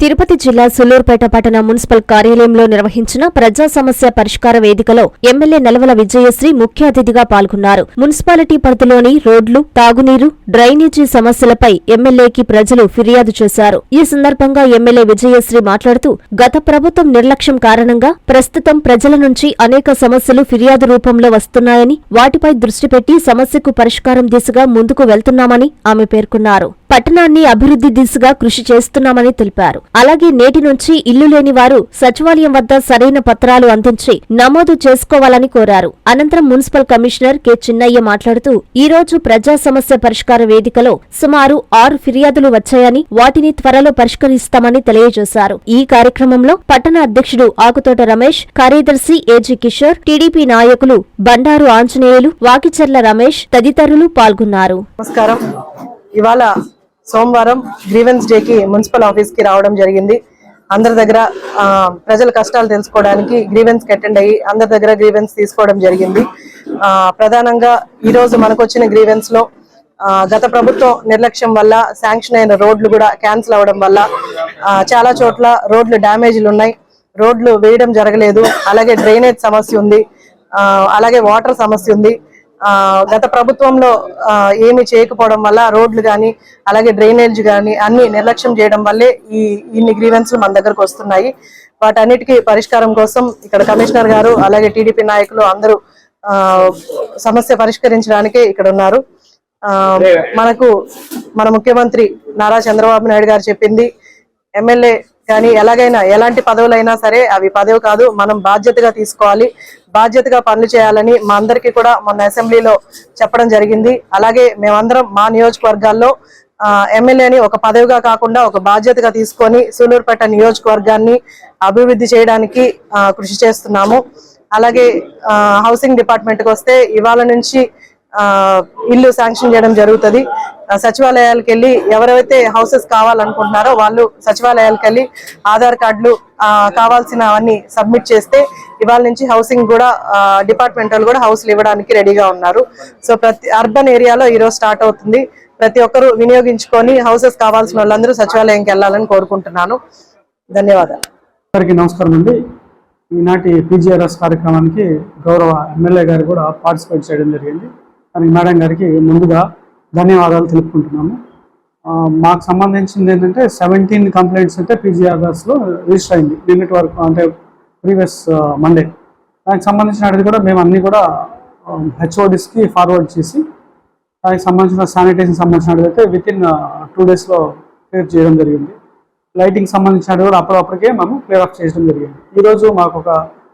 తిరుపతి జిల్లా సులూర్పేట పట్టణ మున్సిపల్ కార్యాలయంలో నిర్వహించిన ప్రజా సమస్య పరిష్కార వేదికలో ఎమ్మెల్యే నెలవల విజయశ్రీ ముఖ్య అతిథిగా పాల్గొన్నారు. మున్సిపాలిటీ పరిధిలోని రోడ్లు తాగునీరు డ్రైనేజీ సమస్యలపై ఎమ్మెల్యేకి ప్రజలు ఫిర్యాదు చేశారు. ఈ సందర్భంగా ఎమ్మెల్యే విజయశ్రీ మాట్లాడుతూ గత ప్రభుత్వం నిర్లక్ష్యం కారణంగా ప్రస్తుతం ప్రజల నుంచి అనేక సమస్యలు ఫిర్యాదు రూపంలో వస్తున్నాయని వాటిపై దృష్టి పెట్టి సమస్యకు పరిష్కారం దిశగా ముందుకు వెళ్తున్నామని ఆమె పేర్కొన్నారు. పట్టణాన్ని అభివృద్ధి దిశగా కృషి చేస్తున్నామని తెలిపారు. అలాగే నేటి నుంచి ఇల్లు లేని వారు సచివాలయం వద్ద సరైన పత్రాలు అందించి నమోదు చేసుకోవాలని కోరారు. అనంతరం మున్సిపల్ కమిషనర్ కె. చిన్నయ్య మాట్లాడుతూ ఈ రోజు ప్రజా సమస్య పరిష్కార వేదికలో సుమారు ఆరు ఫిర్యాదులు వచ్చాయని వాటిని త్వరలో పరిష్కరిస్తామని తెలియజేశారు. ఈ కార్యక్రమంలో పట్టణ అధ్యక్షుడు ఆకుతోట రమేష్ కార్యదర్శి ఏజీ కిషోర్ టీడీపీ నాయకులు బండారు ఆంజనేయులు వాకిచర్ల రమేష్ తదితరులు పాల్గొన్నారు. నమస్కారం. ఇవాళ సోమవారం గ్రీవెన్స్ డేకి మున్సిపల్ ఆఫీస్కి రావడం జరిగింది. అందరి దగ్గర ప్రజల కష్టాలు తెలుసుకోవడానికి గ్రీవెన్స్కి అటెండ్ అయ్యి అందరి దగ్గర గ్రీవెన్స్ తీసుకోవడం జరిగింది. ప్రధానంగా ఈరోజు మనకు వచ్చిన గ్రీవెన్స్లో గత ప్రభుత్వం నిర్లక్ష్యం వల్ల శాంక్షన్ అయిన రోడ్లు కూడా క్యాన్సిల్ అవ్వడం వల్ల చాలా చోట్ల రోడ్లు డ్యామేజ్లు ఉన్నాయి. రోడ్లు వేయడం జరగలేదు. అలాగే డ్రైనేజ్ సమస్య ఉంది. అలాగే వాటర్ సమస్య ఉంది. గత ప్రభుత్వంలో ఏమీ చేయకపోవడం వల్ల రోడ్లు కానీ అలాగే డ్రైనేజ్ కానీ అన్ని నిర్లక్ష్యం చేయడం వల్లే ఈ ఇన్ని గ్రీవెన్స్ మన దగ్గరకు వస్తున్నాయి. వాటన్నిటికీ పరిష్కారం కోసం ఇక్కడ కమిషనర్ గారు అలాగే టీడీపీ నాయకులు అందరూ ఆ, సమస్య పరిష్కరించడానికే ఇక్కడ ఉన్నారు. మనకు మన ముఖ్యమంత్రి నారా చంద్రబాబు నాయుడు గారు చెప్పింది ఎమ్మెల్యే కానీ ఎలాగైనా ఎలాంటి పదవులైనా సరే అవి పదవి కాదు మనం బాధ్యతగా తీసుకోవాలి. బాధ్యతగా పనులు చేయాలని మా అందరికీ కూడా మొన్న అసెంబ్లీలో చెప్పడం జరిగింది. అలాగే మేమందరం మా నియోజకవర్గాల్లో ఎమ్మెల్యేని ఒక పదవిగా కాకుండా ఒక బాధ్యతగా తీసుకొని సూలూరుపేట నియోజకవర్గాన్ని అభివృద్ధి చేయడానికి కృషి చేస్తున్నాము. అలాగే హౌసింగ్ డిపార్ట్మెంట్కి వస్తే ఇవాళ నుంచి ఇల్లు శాంక్షన్ చేయడం జరుగుతుంది. సచివాలయాలకు వెళ్ళి ఎవరైతే హౌసెస్ కావాలనుకుంటున్నారో వాళ్ళు సచివాలయాలకు వెళ్ళి ఆధార్ కార్డులు కావాల్సినవన్నీ సబ్మిట్ చేస్తే ఇవాళ నుంచి హౌసింగ్ కూడా డిపార్ట్మెంట్ వాళ్ళు కూడా హౌస్లు ఇవ్వడానికి రెడీగా ఉన్నారు. సో ప్రతి అర్బన్ ఏరియాలో ఈరోజు స్టార్ట్ అవుతుంది. ప్రతి ఒక్కరూ వినియోగించుకొని హౌసెస్ కావాల్సిన వాళ్ళందరూ సచివాలయంకి వెళ్ళాలని కోరుకుంటున్నాను. ధన్యవాదాలు. అందరికీ నమస్కారం అండి. ఈనాటి పీజీఆర్ఎస్ కార్యక్రమానికి గౌరవ ఎమ్మెల్యే గారు కూడా పార్టిసిపేట్ చేయడం జరిగింది. దానికి మేడం గారికి ముందుగా ధన్యవాదాలు తెలుపుకుంటున్నాము. మాకు సంబంధించింది ఏంటంటే సెవెంటీన్ కంప్లైంట్స్ అయితే పీజీఆర్ఎస్లో రిజిస్టర్ అయింది. నిన్నటి వరకు అంటే ప్రీవియస్ మండే దానికి సంబంధించినది కూడా మేము అన్నీ కూడా హెచ్ఓడిస్కి ఫార్వర్డ్ చేసి దానికి సంబంధించిన శానిటేషన్ సంబంధించిన అయితే విత్ ఇన్ టూ డేస్లో క్లియర్ చేయడం జరిగింది. లైటింగ్ సంబంధించినవి కూడా అప్పటికే మేము క్లియర్ ఆఫ్ చేయడం జరిగింది. ఈరోజు మాకు ఒక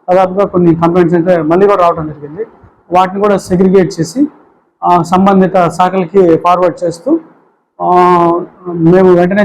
దాదాపుగా కొన్ని కంప్లైంట్స్ అయితే మళ్ళీ కూడా రావడం జరిగింది. వాటిని కూడా సెగ్రిగేట్ చేసి సంబంధిత శాఖలకి ఫార్వర్డ్ చేస్తూ మేము వెంటనే